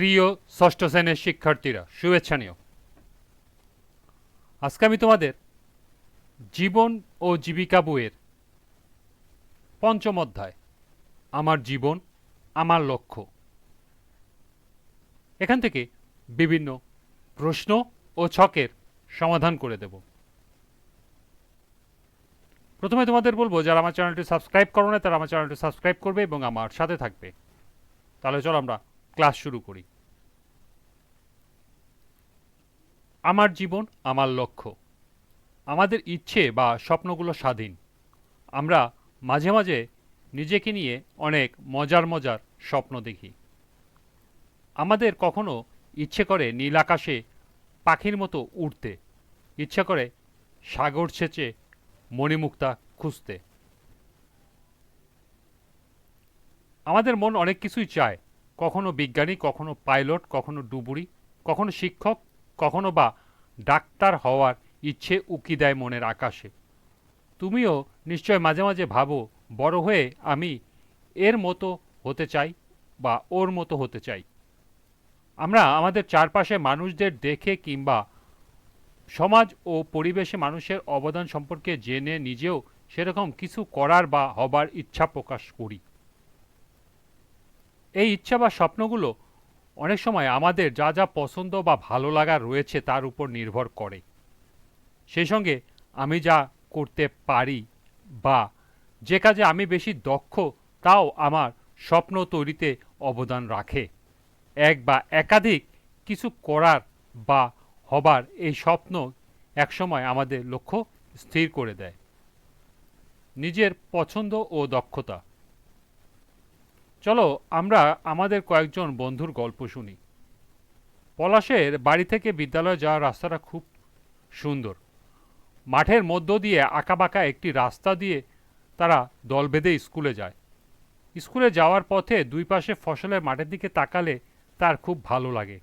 প্রিয় ষষ্ঠ শ্রেণির শিক্ষার্থীরা, শুভেচ্ছা নিও। আজকে আমি তোমাদের জীবন ও জীবিকা বইয়ের পঞ্চম অধ্যায়, আমার জীবন, আমার লক্ষ্য। এখান থেকে বিভিন্ন প্রশ্ন ও ছকের সমাধান করে দেব। প্রথমে তোমাদের বলব, যারা আমার চ্যানেলটি সাবস্ক্রাইব করো না, তারা আমার চ্যানেলটি সাবস্ক্রাইব করবে এবং আমার সাথে থাকবে। তাহলে চলো আমরা ক্লাস শুরু করি। আমার জীবন, আমার লক্ষ্য, আমাদের ইচ্ছে বা স্বপ্নগুলো স্বাধীন। আমরা মাঝে মাঝে নিজেকে নিয়ে অনেক মজার মজার স্বপ্ন দেখি। আমাদের কখনো ইচ্ছে করে নীল আকাশে পাখির মতো উড়তে, ইচ্ছে করে সাগর ছেঁচে মণিমুক্তা খুঁজতে। আমাদের মন অনেক কিছুই চায় কখনো বিজ্ঞানী, কখনো পাইলট, কখনো ডুবুরি, কখনো শিক্ষক, কখনো বা ডাক্তার হওয়ার ইচ্ছে উকি দেয় মনের আকাশে। তুমিও নিশ্চয় মাঝে মাঝে ভাবো, বড় হয়ে আমি এর মতো হতে চাই বা ওর মতো হতে চাই। আমরা আমাদের চারপাশে মানুষদের দেখে কিংবা সমাজ ও পরিবেশে মানুষের অবদান সম্পর্কে জেনে নিজেও সেরকম কিছু করার বা হবার ইচ্ছা প্রকাশ করি। এই ইচ্ছা বা স্বপ্নগুলো অনেক সময় আমাদের যা যা পছন্দ বা ভালো লাগা রয়েছে তার উপর নির্ভর করে। সেই সঙ্গে আমি যা করতে পারি বা যে কাজে আমি বেশি দক্ষ, তাও আমার স্বপ্ন তৈরিতে অবদান রাখে। এক বা একাধিক কিছু করার বা হবার এই স্বপ্ন একসময় আমাদের লক্ষ্য স্থির করে দেয়। নিজের পছন্দ ও দক্ষতা চলো আমরা আমাদের কয়েকজন বন্ধুর গল্প শুনি। পলাশের বাড়ি থেকে বিদ্যালয়ে যাওয়ার রাস্তাটা খুব সুন্দর। মাঠের মধ্য দিয়ে আঁকাবাঁকা একটি রাস্তা দিয়ে তারা দল বেঁধে স্কুলে যায়। স্কুলে যাওয়ার পথে দুই পাশে ফসলের মাঠের দিকে তাকালে তার খুব ভালো লাগে।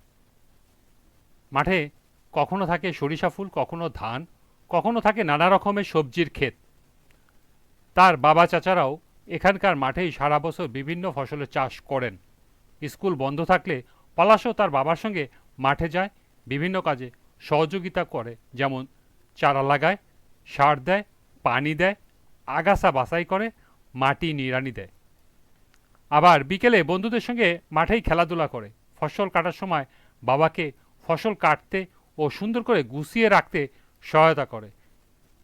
মাঠে কখনো থাকে সরিষা ফুল, কখনো ধান, কখনো থাকে নানা রকমের সবজির ক্ষেত। তার বাবা চাচারাও এখানকার মাঠেই সারা বছর বিভিন্ন ফসলের চাষ করেন। স্কুল বন্ধ থাকলে পলাশও তার বাবার সঙ্গে মাঠে যায়, বিভিন্ন কাজে সহযোগিতা করে, যেমন চারা লাগায়, সার দেয়, পানি দেয়, আগাছা বাছাই করে, মাটি নিড়ানি দেয়। আবার বিকেলে বন্ধুদের সঙ্গে মাঠেই খেলাধুলা করে। ফসল কাটার সময় বাবাকে ফসল কাটতে ও সুন্দর করে গুছিয়ে রাখতে সহায়তা করে।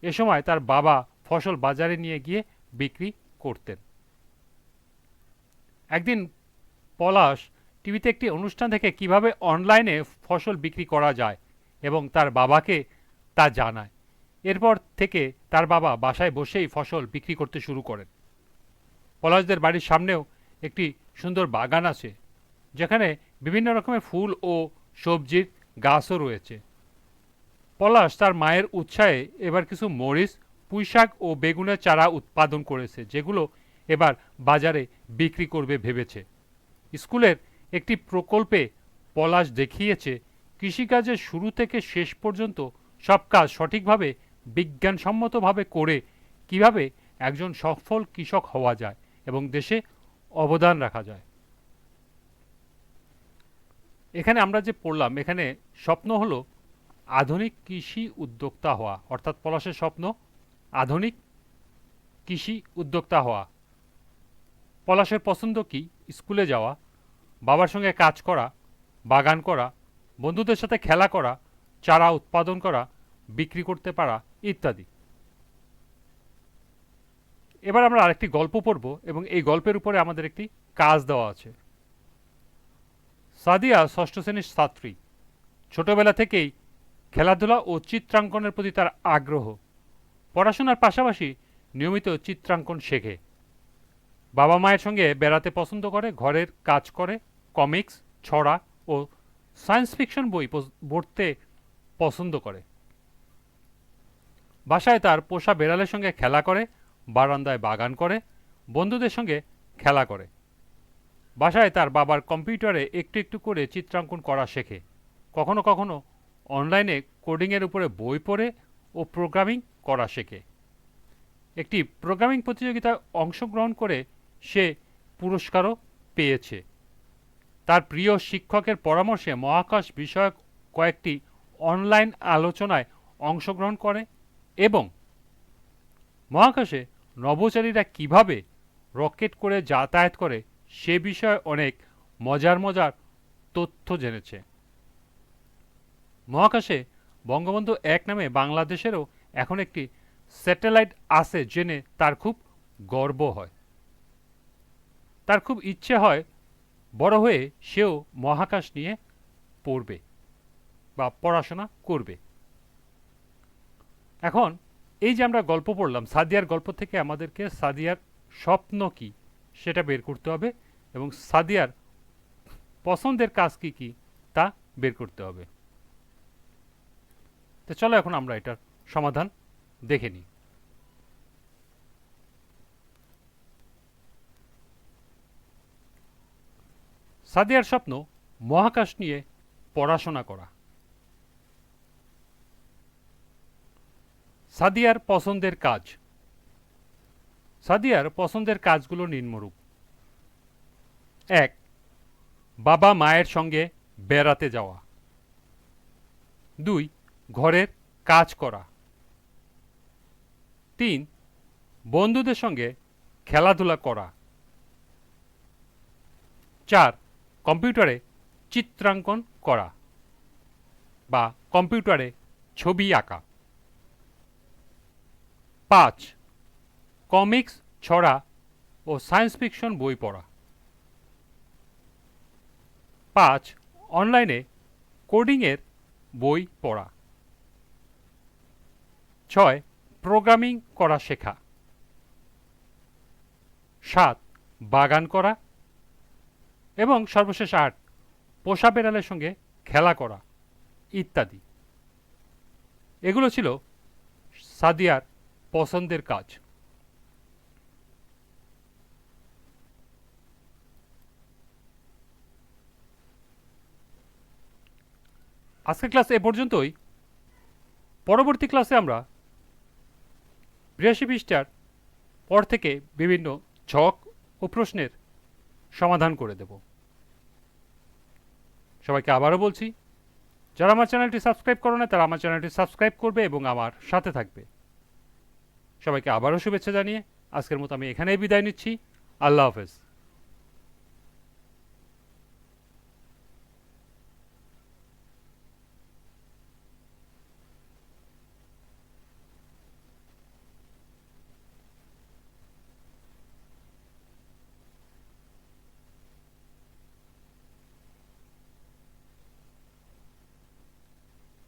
এ সময় তার বাবা ফসল বাজারে নিয়ে গিয়ে বিক্রি করতেন। একদিন পলাশ টিভিতে একটি অনুষ্ঠান থেকে কীভাবে অনলাইনে ফসল বিক্রি করা যায় এবং তার বাবাকে তা জানায়। এরপর থেকে তার বাবা বাসায় বসেই ফসল বিক্রি করতে শুরু করেন। পলাশদের বাড়ির সামনেও একটি সুন্দর বাগান আছে, যেখানে বিভিন্ন রকমের ফুল ও সবজির গাছও রয়েছে। পলাশ তার মায়ের উৎসাহে এবার কিছু মরিচ পুঁইশাক ও বেগুনের চারা উৎপাদন করেছে, যেগুলো এবার বাজারে বিক্রি করবে ভেবেছে। স্কুলের একটি প্রকল্পে পলাশ দেখিয়েছে, কৃষিকাজের শুরু থেকে শেষ পর্যন্ত সব কাজ সঠিকভাবে, বিজ্ঞানসম্মতভাবে করে কীভাবে একজন সফল কৃষক হওয়া যায় এবং দেশে অবদান রাখা যায়। এখানে আমরা যে পড়লাম, এখানে স্বপ্ন হলো আধুনিক কৃষি উদ্যোক্তা হওয়া, অর্থাৎ পলাশের স্বপ্ন আধুনিক কৃষি উদ্যোক্তা হওয়া। পলাশের পছন্দ কি? স্কুলে যাওয়া, বাবার সঙ্গে কাজ করা, বাগান করা, বন্ধুদের সাথে খেলা করা, চারা উৎপাদন করা, বিক্রি করতে পারা ইত্যাদি। এবার আমরা আরেকটি গল্প পড়ব এবং এই গল্পের উপরে আমাদের একটি কাজ দেওয়া আছে। সাদিয়া ষষ্ঠ শ্রেণির ছাত্রী। ছোটবেলা থেকেই খেলাধুলা ও চিত্রাঙ্কনের প্রতি তার আগ্রহ। পড়াশোনার পাশাপাশি নিয়মিত চিত্রাঙ্কন শেখে। বাবা মায়ের সঙ্গে বেড়াতে পছন্দ করে, ঘরের কাজ করে, কমিক্স, ছড়া ও সায়েন্স ফিকশন বই পড়তে পছন্দ করে। বাসায় তার পোষা বেড়ালের সঙ্গে খেলা করে, বারান্দায় বাগান করে, বন্ধুদের সঙ্গে খেলা করে। বাসায় তার বাবার কম্পিউটারে একটু একটু করে চিত্রাঙ্কন করা শেখে। কখনো কখনো অনলাইনে কোডিংয়ের উপরে বই পড়ে ও প্রোগ্রামিং করা শেখে। একটি প্রোগ্রামিং প্রতিযোগিতায় অংশগ্রহণ করে সে পুরস্কারও পেয়েছে। তার প্রিয় শিক্ষকের পরামর্শে মহাকাশ বিষয়ক কয়েকটি অনলাইন আলোচনায় অংশগ্রহণ করে এবং মহাকাশে নভোচারীরা কীভাবে রকেট করে যাতায়াত করে সে বিষয়ে অনেক মজার মজার তথ্য জেনেছে। মহাকাশে বঙ্গবন্ধু এক নামে বাংলাদেশেরও এখন একটি স্যাটেলাইট আছে জেনে তার খুব গর্ব হয়। তার খুব ইচ্ছে হয় বড় হয়ে সেও মহাকাশ নিয়ে পড়বে বা পড়াশোনা করবে। এখন এই যে আমরা গল্প পড়লাম, সাদিয়ার গল্প থেকে আমাদেরকে সাদিয়ার স্বপ্ন কি সেটা বের করতে হবে এবং সাদিয়ার পছন্দের কাজ কি কি তা বের করতে হবে। তো চলো এখন আমরা এটার সমাধান দেখে নিই। সাদিয়ার স্বপ্ন মহাকাশ নিয়ে পড়াশোনা করা। সাদিয়ার পছন্দের কাজ। সাদিয়ার পছন্দের কাজগুলো নিম্নরূপ। এক, বাবা মায়ের সঙ্গে বেড়াতে যাওয়া। দুই ঘরের কাজ করা। তিন, বন্ধুদের সঙ্গে খেলাধুলা করা। চার, কম্পিউটারে চিত্রাঙ্কন করা বা কম্পিউটারে ছবি আঁকা। পাঁচ, কমিক্স, ছড়া ও সায়েন্স ফিকশন বই পড়া। পাঁচ, অনলাইনে কোডিংয়ের বই পড়া। ছয় প্রোগ্রামিং করা শেখা। সাত, বাগান করা। এবং সর্বশেষ আট, পোষা বেড়ালের সঙ্গে খেলা করা, ইত্যাদি। এগুলো ছিল সাদিয়ার পছন্দের কাজ। আজকের ক্লাস এ পর্যন্তই। পরবর্তী ক্লাসে আমরা বিরাশি পৃষ্ঠার পর থেকে বিভিন্ন ছক ও প্রশ্নের সমাধান করে দেব। সবাইকে আবারও বলছি, যারা আমার চ্যানেলটি সাবস্ক্রাইব করো না, তারা আমার চ্যানেলটি সাবস্ক্রাইব করবে এবং আমার সাথে থাকবে। সবাইকে আবারও শুভেচ্ছা জানিয়ে আজকের মতো আমি এখানেই বিদায় নিচ্ছি। আল্লাহ হাফেজ।